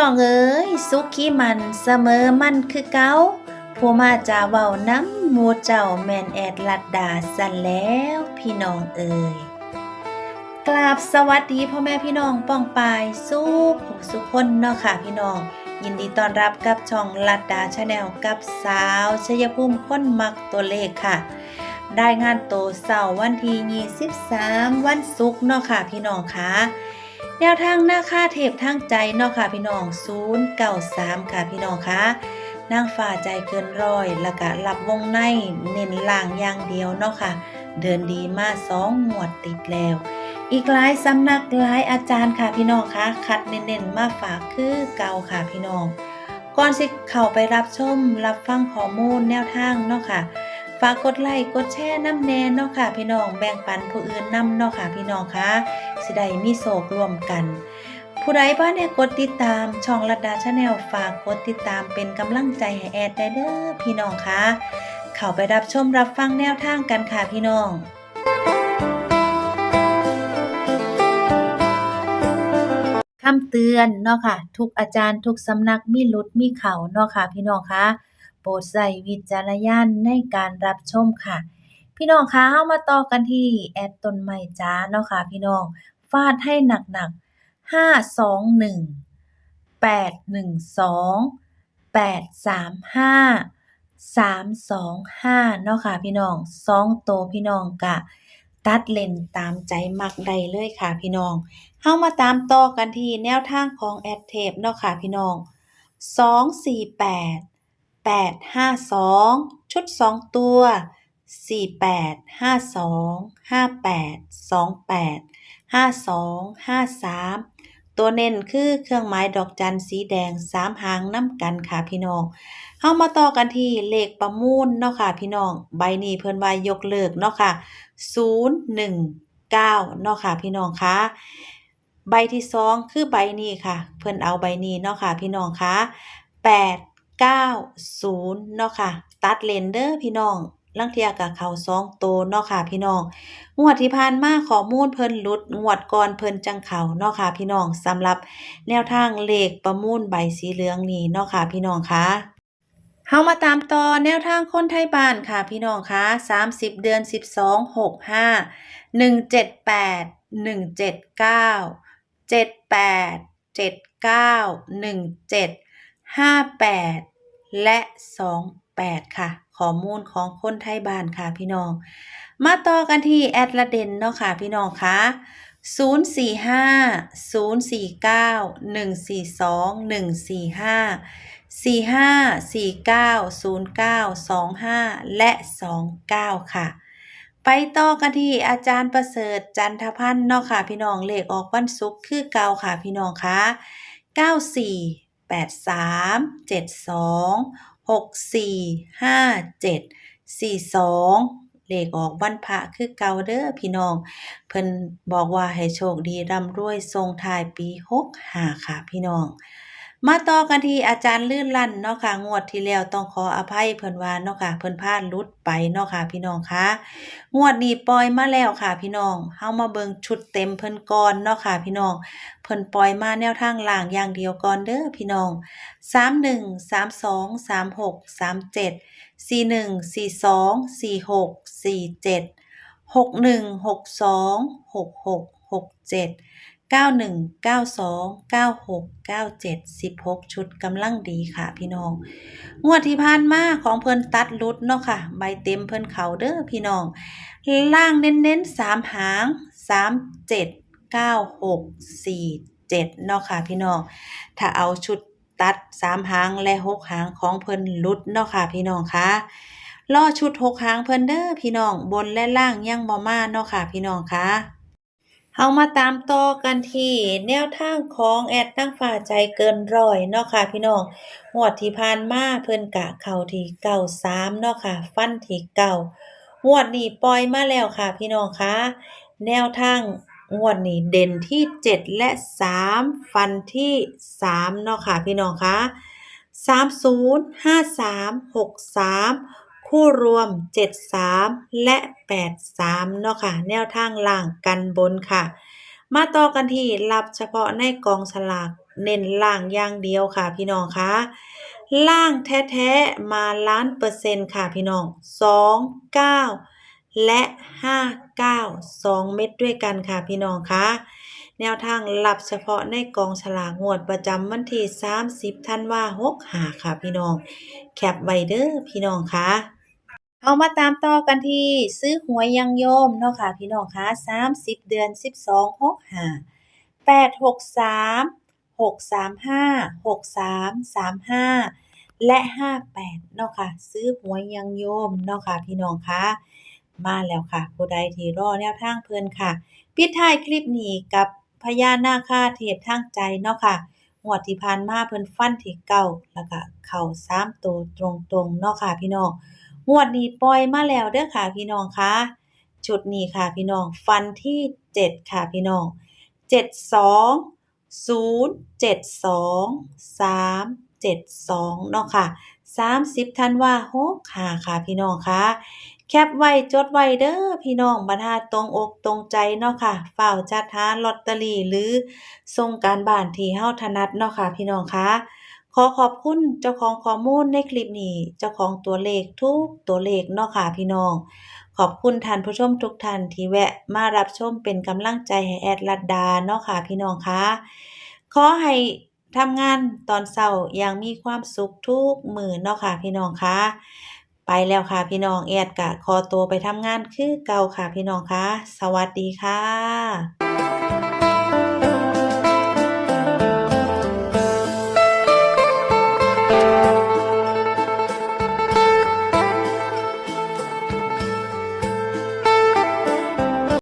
พี่น้องเอ้ยสุขีมันเสมอมันคือเก้าผู้มาจาเว้าน้ำมูเจ้าแมนแอดลัดดาสันแล้วพี่น้องเอ้ยกราบสวัสดีพ่อแม่พี่น้องป้องปายสู้ผู้สุขคนเนาะค่ะพี่น้อง ยินดีต้อนรับกับช่องลัดดาชาแนลกับสาวชยภูมิคนมักตัวเลขค่ะ ได้งานโตเสาร์วันที่23วันศุกร์เนาะค่ะพี่น้องค่ะ แนวทางหน้าค่าเทพทางใจเนาะค่ะพี่น้อง093 ค่ะพี่น้องคะนางฝ่าใจเกินร้อยแล้วก็รับวงในเน้นล่างอย่างเดียวเนาะค่ะ เดินดีมาสองหมวดติดแล้ว อีกหลายสำนักหลายอาจารย์ค่ะพี่น้องคะคัดเน้นๆมาฝากคือเก่าค่ะพี่น้อง ก่อนสิเข้าไปรับชมรับฟังข้อมูลแนวทางเนาะค่ะ ฝากกดไลค์กดแชร์น้ำแน่เนาะค่ะ พี่น้องแบ่งปันผู้อื่นน้ำเนาะค่ะ พี่น้องคะสิได้มีโศกรวมกัน ผู้ใดบ้านเนี่ยกดติดตามช่องรัดดาชาแนลฝากกดติดตามเป็นกำลังใจให้แอดได้เด้อพี่น้องคะเข้าไปรับชมรับฟังแนวทางกันค่ะพี่น้องคำเตือนเนาะค่ะ ทุกอาจารย์ทุกสำนักมีลุดมีเขาเนาะค่ะ พี่น้องคะ โปรดใส่วิจารณญาณในการรับชมค่ะ พี่น้องคะเฮามาต่อกันที่แอดต้นไม้จ้าเนาะค่ะพี่น้อง ฟาดให้หนักๆห้าสองหนึ่งแปดหนึ่งสองแปดสามห้าสามสองห้าเนาะค่ะพี่น้องสองโตพี่น้องกะ ตัดเลนตามใจมักได้เลยค่ะพี่น้องเฮามาตามต่อกันที่แนวทางของแอดเทปเนาะค่ะพี่น้องสองสี่แปด 8 5 2 ชุด 2 ตัว 48 52 58 28 52 53 ตัวเน้นคือเครื่องหมายดอกจันสีแดง 3 หางน้ำกันค่ะพี่น้องเฮามาต่อกันที่เลขประมูลเนาะค่ะพี่น้อง ใบนี้เพิ่นว่ายกเลิกเนาะค่ะ 019เนาะค่ะพี่น้องคะใบที่สองคือใบนี้ค่ะ เพิ่นเอาใบนี้เนาะค่ะพี่น้องคะ8 9 0เนาะค่ะ ตัดเลนเดอร์พี่น้องลังเทียกับเขาสองโตวเนาะค่ะ พี่น้อง งวดที่ผ่านมาข้อมูลเพิ่นลุด งวดก่อนเพิ่นจังเขาเนาะค่ะ พี่น้องสำหรับแนวทางเลขประมูลใบสีเหลืองนี้เนาะค่ะ พี่น้องคะเฮามาตามต่อแนวทางคนไทยบ้านค่ะ พี่น้องคะ30 เดือน 12 65 178 179 78 79 17 58 และ 28 ค่ะ ข้อมูลของคนไทยบ้านค่ะพี่น้อง มาต่อกันที่แอดละเดนเนาะค่ะพี่น้องคะ045 049 142 145 45 49 09 25 และ 29 ค่ะ ไปต่อกันที่อาจารย์ประเสริฐจันทพันธ์เนาะค่ะพี่น้องเลขออกวันศุกร์คือเก่าค่ะพี่น้องคะ94 83 72 64 57 42เลขออกวันพระคือเก่าเด้อพี่น้อง เพิ่นบอกว่าให้โชคดีร่ำรวยทรงทายปี65ค่ะพี่น้อง มาต่อกันที่อาจารย์ลื่นลั่นเนาะค่ะงวดที่แล้วต้องขออภัยเพิ่นว่าเนาะค่ะเพิ่นพลาดลุดไปเนาะค่ะพี่น้องคะงวดนี้ปล่อยมาแล้วค่ะพี่น้องเฮามาเบิ่งชุดเต็มเพิ่นก่อนเนาะค่ะพี่น้อง พิ่นปล่อยมาแนวทางล่างอย่างเดียวก่อนเด้อพี่น้อง 31 32 36 37 41 42 46 47 61 62 66 67 91 92 96 97 16 ชุดกำลังดีค่ะพี่น้อง งวดที่ผ่านมาของเพิ่นตัดหลุดเนาะค่ะ ใบเต็มเพิ่นเขาเด้อพี่น้อง ล่างเน้นๆสามหาง 3 7 9 6 4 7เนาะค่ะพี่น้อง ถ้าเอาชุดตัด3หางและ6หางของเพิ่นลุดเนาะค่ะพี่น้องคะรอชุด6หางเพิ่นเด้อพี่น้องบนและล่างยังบ่มาเนาะค่ะพี่น้องคะเฮามาตามต่อกันที่แนวทางของแอดนางฟ้าใจเกินร้อยเนาะค่ะพี่น้องงวดที่ผ่านมาเพิ่นกะเข้าที่93เนาะค่ะ ฟันที่เก้างวดนี้ปล่อยมาแล้วค่ะพี่น้องคะแนวทาง งวดนี้เด่นที่ 7 และ 3 ฟันที่ 3 เนาะค่ะพี่น้องคะ30 53 63 คู่รวม 73 และ 83 เนาะค่ะ แนวทางล่างกันบนค่ะ มาต่อกันที่รับเฉพาะในกองสลากเน้นล่างอย่างเดียวค่ะพี่น้องคะล่างแท้ ๆ มาล้านเปอร์เซ็นต์ค่ะพี่น้องสองเก้า และห้าเก้าสองเม็ดด้วยกันค่ะพี่น้องคะแนวทางรับเฉพาะในกองฉลากงวดประจำวันที่ 30ธันวาคม65ค่ะพี่น้อง แคปไวเด้อพี่น้องคะเอามาตามต่อกันที่ซื้อหวยยังโยมเนาะค่ะพี่น้องคะ30 เดือน 12 65 863 635 6335 และ 58เนาะค่ะซื้อหวยยังโยมเนาะค่ะพี่น้องคะ มาแล้วค่ะ ผู้ใดที่รอแนวทางเพิ่นค่ะปิดท้ายคลิปนี้กับพญานาคาเทพทางใจเนาะค่ะงวดที่ผ่านมาเพิ่นฟันที่เก้าแล้วก็เข้า3ตัวตรงๆเนาะค่ะพี่น้องงวดนี้ปล่อยมาแล้วเด้อค่ะพี่น้องคะชุดนี้ค่ะพี่น้องฟันที่เจ็ดค่ะพี่น้องเจ็ดสองศูนย์เจ็ดสองสามเจ็ดสองเนาะค่ะสามสิบธันวาหกห้าค่ะพี่น้องคะ แคปไว้จดไว้เด้อพี่น้องบรรทัดตรงอกตรงใจเนาะค่ะเฝ้าจัดหาลอตเตอรี่หรือส่งการบ้านที่เฮาถนัดเนาะค่ะพี่น้องคะขอขอบคุณเจ้าของข้อมูลในคลิปนี้ เจ้าของตัวเลขทุกตัวเลขเนาะค่ะพี่น้อง ขอบคุณท่านผู้ชมทุกท่านที่แวะมารับชมเป็นกำลังใจให้แอดลัดดาเนาะค่ะพี่น้องคะขอให้ทำงานตอนเช้าอย่างมีความสุขทุกมือเนาะค่ะพี่น้องคะ ไปแล้วค่ะพี่น้องแอดกะขอตัวไปทำงานคือเก่าค่ะพี่น้องคะสวัสดีค่ะ